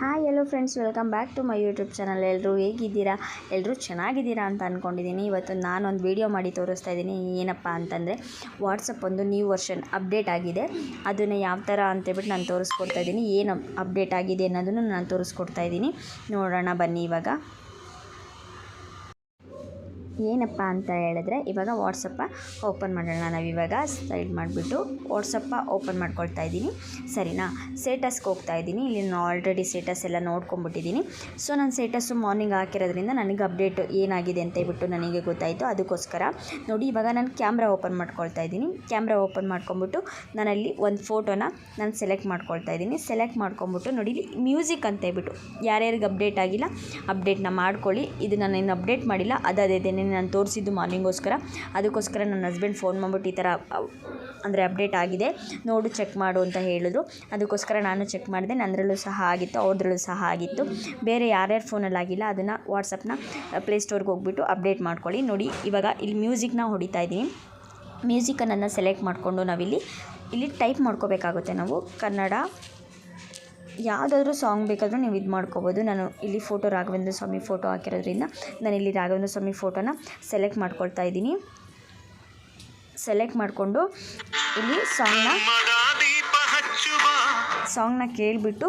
Hi hello friends welcome back to my YouTube channel ಎಲ್ಲರೂ ಹೇಗಿದ್ದೀರಾ? ಎಲ್ಲರೂ ಚೆನ್ನಾಗಿದ್ದೀರಾ ಅಂತ ಅಂದ್ಕೊಂಡಿದ್ದೀನಿ ಇವತ್ತು ನಾನೊಂದು ವೀಡಿಯೋ ಮಾಡಿ ತೋರಿಸ್ತಾ ಇದ್ದೀನಿ. ಏನಪ್ಪ ಅಂತಂದರೆ ವಾಟ್ಸಪ್ ಒಂದು ನ್ಯೂ ವರ್ಷನ್ ಅಪ್ಡೇಟ್ ಆಗಿದೆ. ಅದನ್ನು ಯಾವ ಥರ ಅಂತೇಳ್ಬಿಟ್ಟು ನಾನು ತೋರಿಸ್ಕೊಡ್ತಾ ಇದ್ದೀನಿ. ಏನು ಅಪ್ಡೇಟ್ ಆಗಿದೆ ಅನ್ನೋದನ್ನು ನಾನು ತೋರಿಸ್ಕೊಡ್ತಾ ಇದ್ದೀನಿ. ನೋಡೋಣ ಬನ್ನಿ ಇವಾಗ. ಏನಪ್ಪ ಅಂತ ಹೇಳಿದ್ರೆ ಇವಾಗ ವಾಟ್ಸಪ್ಪ ಓಪನ್ ಮಾಡೋಣ ನಾವಿವಾಗ ಸೈಡ್ ಮಾಡಿಬಿಟ್ಟು ವಾಟ್ಸಪ್ಪ ಓಪನ್ ಮಾಡ್ಕೊಳ್ತಾ ಇದ್ದೀನಿ. ಸರಿನಾ? ಸ್ಟೇಟಸ್ಗೆ ಹೋಗ್ತಾ ಇದ್ದೀನಿ. ಇಲ್ಲಿ ನಾನು ಆಲ್ರೆಡಿ ಸ್ಟೇಟಸ್ ಎಲ್ಲ ನೋಡ್ಕೊಂಬಿಟ್ಟಿದ್ದೀನಿ ಸೊ ನಾನು ಸ್ಟೇಟಸ್ಸು ಮಾರ್ನಿಂಗ್ ಹಾಕಿರೋದ್ರಿಂದ ನನಗೆ ಅಪ್ಡೇಟ್ ಏನಾಗಿದೆ ಅಂತ ಹೇಳ್ಬಿಟ್ಟು ನನಗೆ ಗೊತ್ತಾಯಿತು. ಅದಕ್ಕೋಸ್ಕರ ನೋಡಿ, ಇವಾಗ ನಾನು ಕ್ಯಾಮ್ರಾ ಓಪನ್ ಮಾಡ್ಕೊಳ್ತಾ ಇದ್ದೀನಿ. ಕ್ಯಾಮ್ರಾ ಓಪನ್ ಮಾಡ್ಕೊಂಬಿಟ್ಟು ನಾನಲ್ಲಿ ಒಂದು ಫೋಟೋನ ನಾನು ಸೆಲೆಕ್ಟ್ ಮಾಡ್ಕೊಳ್ತಾ ಇದ್ದೀನಿ. ಸೆಲೆಕ್ಟ್ ಮಾಡ್ಕೊಂಬಿಟ್ಟು ನೋಡಿ, ಇಲ್ಲಿ ಮ್ಯೂಸಿಕ್ ಅಂತ ಹೇಳ್ಬಿಟ್ಟು ಯಾರ್ಯಾರಿಗೆ ಅಪ್ಡೇಟ್ ಆಗಿಲ್ಲ ಅಪ್ಡೇಟ್ನ ಮಾಡ್ಕೊಳ್ಳಿ. ಇದು ನಾನು ಇನ್ನು ಅಪ್ಡೇಟ್ ಮಾಡಿಲ್ಲ ಅದಾದೇನೆ ನಾನು ತೋರಿಸಿದ್ದು ಮಾರ್ನಿಂಗೋಸ್ಕರ. ಅದಕ್ಕೋಸ್ಕರ ನನ್ನ ಹಸ್ಬೆಂಡ್ ಫೋನ್ ಮಾಡ್ಬಿಟ್ಟು ಈ ಥರ ಅಂದರೆ ಅಪ್ಡೇಟ್ ಆಗಿದೆ. ನೋಡು ಚೆಕ್ ಮಾಡು ಅಂತ ಹೇಳಿದ್ರು. ಅದಕ್ಕೋಸ್ಕರ ನಾನು ಚೆಕ್ ಮಾಡಿದೆ. ನನ್ನದ್ರಲ್ಲೂ ಸಹ ಆಗಿತ್ತು, ಅವ್ರದ್ರಲ್ಲೂ ಸಹ ಆಗಿತ್ತು. ಬೇರೆ ಯಾರ್ಯಾರ ಫೋನಲ್ಲಿ ಆಗಿಲ್ಲ, ಅದನ್ನು ವಾಟ್ಸಪ್ನ ಪ್ಲೇಸ್ಟೋರ್ಗೆ ಹೋಗ್ಬಿಟ್ಟು ಅಪ್ಡೇಟ್ ಮಾಡ್ಕೊಳ್ಳಿ. ನೋಡಿ, ಇವಾಗ ಇಲ್ಲಿ ಮ್ಯೂಸಿಕ್ನ ಹೊಡಿತಾ ಇದ್ದೀನಿ. ಮ್ಯೂಸಿಕನ್ನು ಸೆಲೆಕ್ಟ್ ಮಾಡಿಕೊಂಡು ನಾವಿಲ್ಲಿ, ಇಲ್ಲಿ ಟೈಪ್ ಮಾಡ್ಕೋಬೇಕಾಗುತ್ತೆ ನಾವು. ಕನ್ನಡ ಯಾವುದಾದ್ರೂ ಸಾಂಗ್ ಬೇಕಾದರೂ ನೀವು ಇದು ಮಾಡ್ಕೋಬೋದು. ನಾನು ಇಲ್ಲಿ ಫೋಟೋ ರಾಘವೇಂದ್ರ ಸ್ವಾಮಿ ಫೋಟೋ ಹಾಕಿರೋದ್ರಿಂದ ನಾನು ಇಲ್ಲಿ ರಾಘವೇಂದ್ರ ಸ್ವಾಮಿ ಫೋಟೋನ ಸೆಲೆಕ್ಟ್ ಮಾಡ್ಕೊಳ್ತಾ ಇದ್ದೀನಿ. ಸೆಲೆಕ್ಟ್ ಮಾಡಿಕೊಂಡು ಇಲ್ಲಿ ಸಾಂಗ್ನ ಸಾಂಗ್ನ ಕೇಳಿಬಿಟ್ಟು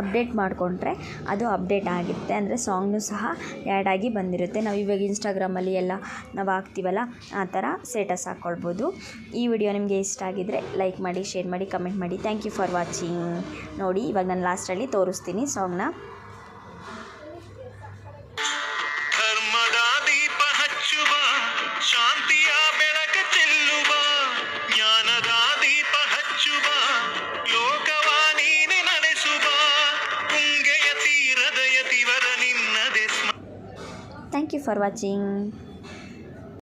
ಅಪ್ಡೇಟ್ ಮಾಡಿಕೊಂಡ್ರೆ ಅದು ಅಪ್ಡೇಟ್ ಆಗಿರುತ್ತೆ. ಅಂದರೆ ಸಾಂಗ್ನು ಸಹ ಆ್ಯಡ್ ಆಗಿ ಬಂದಿರುತ್ತೆ. ನಾವು ಇವಾಗ ಇನ್ಸ್ಟಾಗ್ರಾಮಲ್ಲಿ ಎಲ್ಲ ನಾವು ಹಾಕ್ತೀವಲ್ಲ, ಆ ಥರ ಸ್ಟೇಟಸ್ ಹಾಕ್ಕೊಳ್ಬೋದು ಈ ವಿಡಿಯೋ ನಿಮಗೆ ಇಷ್ಟ ಆಗಿದ್ದರೆ ಲೈಕ್ ಮಾಡಿ ಶೇರ್ ಮಾಡಿ ಕಮೆಂಟ್ ಮಾಡಿ. ಥ್ಯಾಂಕ್ ಯು ಫಾರ್ ವಾಚಿಂಗ್ ನೋಡಿ, ಇವಾಗ ನಾನು ಲಾಸ್ಟಲ್ಲಿ ತೋರಿಸ್ತೀನಿ ಸಾಂಗ್ನ. தேங்க்யூ ஃபார் வாட்சிங்